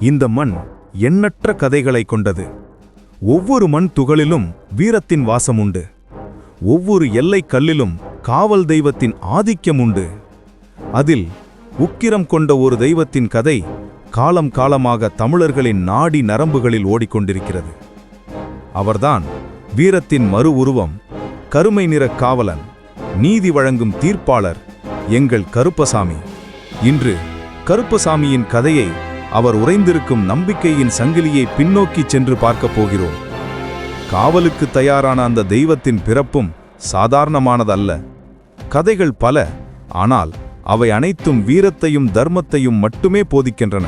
இந்த மண் எண்ணற்ற கதைகளை கொண்டது. ஒவ்வொரு மண் துகளிலும் வீரத்தின் வாசம் உண்டு ஒவ்வொரு எல்லை கல்லிலும் காவல் தெய்வத்தின் ஆதிக்கம் உண்டு அதில் உக்கிரம் கொண்ட ஒரு தெய்வத்தின் கதை காலம் காலமாக தமிழர்களின் நாடி நரம்புகளில் ஓடிக்கொண்டிருக்கிறது. அவர்தான் வீரத்தின் மறு உருவம் கருமை நிற காவலன் நீதி வழங்கும் தீர்ப்பாளர் எங்கள் கருப்பசாமி. இன்று கருப்பசாமியின் கதையை அவர் உறைந்திருக்கும் நம்பிக்கையின் சங்கிலியை பின்னோக்கி சென்று பார்க்கப் போகிறோம். காவலுக்கு தயாரான அந்த தெய்வத்தின் பிறப்பும் சாதாரணமானதல்ல. கதைகள் பல ஆனால் அவை அனைத்தும் வீரத்தையும் தர்மத்தையும் மட்டுமே போதிக்கின்றன.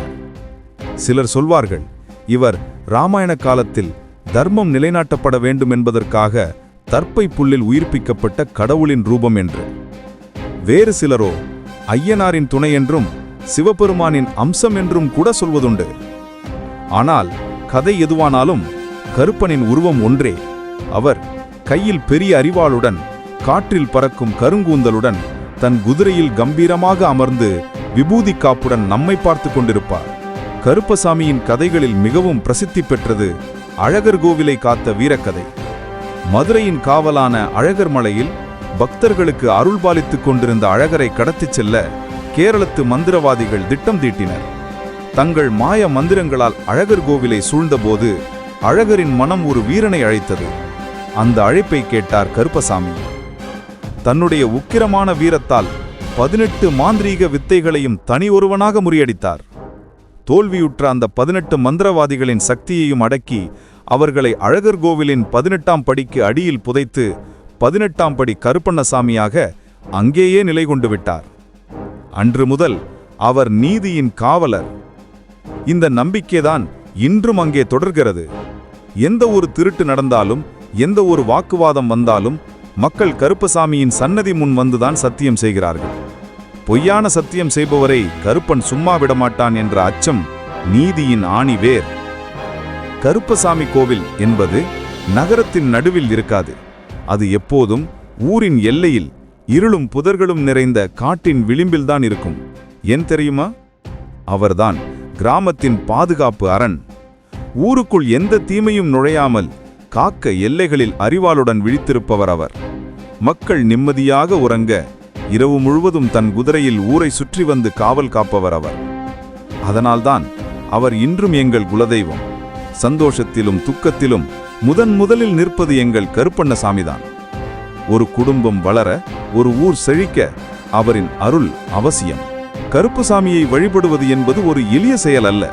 சிலர் சொல்வார்கள் இவர் ராமாயண காலத்தில் தர்மம் நிலைநாட்டப்பட வேண்டும் என்பதற்காக தற்பை புல்லில் உயிர்ப்பிக்கப்பட்ட கடவுளின் ரூபம் என்று. வேறு சிலரோ ஐயனாரின் துணை என்றும் சிவபெருமானின் அம்சம் என்றும் கூட சொல்வதுண்டு. ஆனால் கதை எதுவானாலும் கருப்பனின் உருவம் ஒன்றே. அவர் கையில் பெரிய அறிவாளுடன் காற்றில் பறக்கும் கருங்கூந்தலுடன் தன் குதிரையில் கம்பீரமாக அமர்ந்து விபூதி காப்புடன் நம்மை பார்த்து கொண்டிருப்பார். கருப்பசாமியின் கதைகளில் மிகவும் பிரசித்தி பெற்றது அழகர் கோவிலை காத்த வீரக்கதை. மதுரையின் காவலான அழகர் மலையில் பக்தர்களுக்கு அருள்பாலித்துக் கொண்டிருந்த அழகரை கடத்திச் செல்ல கேரளத்து மந்திரவாதிகள் திட்டம் தீட்டினர். தங்கள் மாய மந்திரங்களால் அழகர் கோவிலை சூழ்ந்தபோது அழகரின் மனம் ஒரு வீரனை அழைத்தது. அந்த அழைப்பை கேட்டார் கருப்பசாமி. தன்னுடைய உக்கிரமான வீரத்தால் பதினெட்டு மாந்திரீக வித்தைகளையும் தனி ஒருவனாக முறியடித்தார். தோல்வியுற்ற அந்த பதினெட்டு மந்திரவாதிகளின் சக்தியையும் அடக்கி அவர்களை அழகர் கோவிலின் பதினெட்டாம் படிக்கு அடியில் புதைத்து பதினெட்டாம் படி கருப்பண்ணசாமியாக அங்கேயே நிலை கொண்டு விட்டார். அன்று முதல் அவர் நீதியின் காவலர். இந்த நம்பிக்கைதான் இன்றும் அங்கே தொடர்கிறது. எந்த ஒரு திருட்டு நடந்தாலும் எந்த ஒரு வாக்குவாதம் வந்தாலும் மக்கள் கருப்பசாமியின் சன்னதி முன் வந்துதான் சத்தியம் செய்கிறார்கள். பொய்யான சத்தியம் செய்பவரை கருப்பன் சும்மா விடமாட்டான் என்ற அச்சம் நீதியின் ஆணி வேர். கருப்பசாமி கோவில் என்பது நகரத்தின் நடுவில் இருக்காது. அது எப்போதும் ஊரின் எல்லையில் இருளும் புதர்களும் நிறைந்த காட்டின் விளிம்பில்தான் இருக்கும். ஏன் தெரியுமா? அவர்தான் கிராமத்தின் பாதுகாப்பு அரண். ஊருக்குள் எந்த தீமையும் நுழையாமல் காக்க எல்லைகளில் அறிவாளுடன் விழித்திருப்பவர் அவர். மக்கள் நிம்மதியாக உறங்க இரவு முழுவதும் தன் குதிரையில் ஊரை சுற்றி வந்து காவல் காப்பவர் அவர். அதனால்தான் அவர் இன்றும் எங்கள் குலதெய்வம். சந்தோஷத்திலும் துக்கத்திலும் முதன் முதலில் நிற்பது எங்கள் கருப்பண்ணசாமிதான். ஒரு குடும்பம் வளர ஒரு ஊர் செழிக்க அவரின் அருள் அவசியம். கருப்புசாமியை வழிபடுவது என்பது ஒரு எளிய செயல் அல்ல.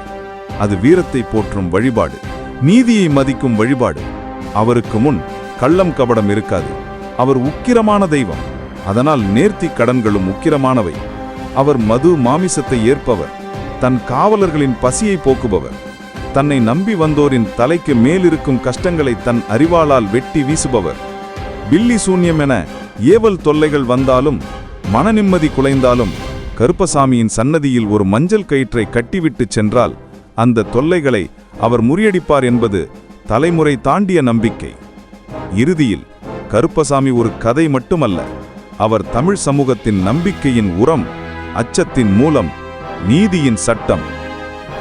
அது வீரத்தை போற்றும் வழிபாடு நீதியை மதிக்கும் வழிபாடு. அவருக்கு முன் கள்ளம் கபடம் இருக்காது. அவர் உக்கிரமான தெய்வம். அதனால் நேர்த்தி கடன்களும் உக்கிரமானவை. அவர் மது மாமிசத்தை ஏற்பவர். தன் காவலர்களின் பசியை போக்குபவர். தன்னை நம்பி வந்தோரின் தலைக்கு மேலிருக்கும் கஷ்டங்களை தன் அறிவாளால் வெட்டி வீசுபவர். பில்லி சூன்யம் என ஏவல் தொல்லைகள் வந்தாலும் மன நிம்மதி குலைந்தாலும் கருப்பசாமியின் சன்னதியில் ஒரு மஞ்சள் கயிற்றை கட்டிவிட்டு சென்றால் அந்த தொல்லைகளை அவர் முறியடிப்பார் என்பது தலைமுறை தாண்டிய நம்பிக்கை. இறுதியில் கருப்பசாமி ஒரு கதை மட்டுமல்ல அவர் தமிழ் சமூகத்தின் நம்பிக்கையின் உரம் அச்சத்தின் மூலம் நீதியின் சட்டம்.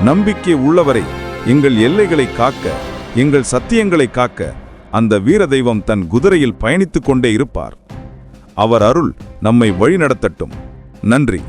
நம்பிக்கை உள்ளவரை எங்கள் எல்லைகளை காக்க எங்கள் சத்தியங்களை காக்க அந்த வீர தெய்வம் தன் குதிரையில் பயணித்துக் கொண்டே இருப்பார். அவர் அருள் நம்மை வழிநடத்தட்டும். நன்றி.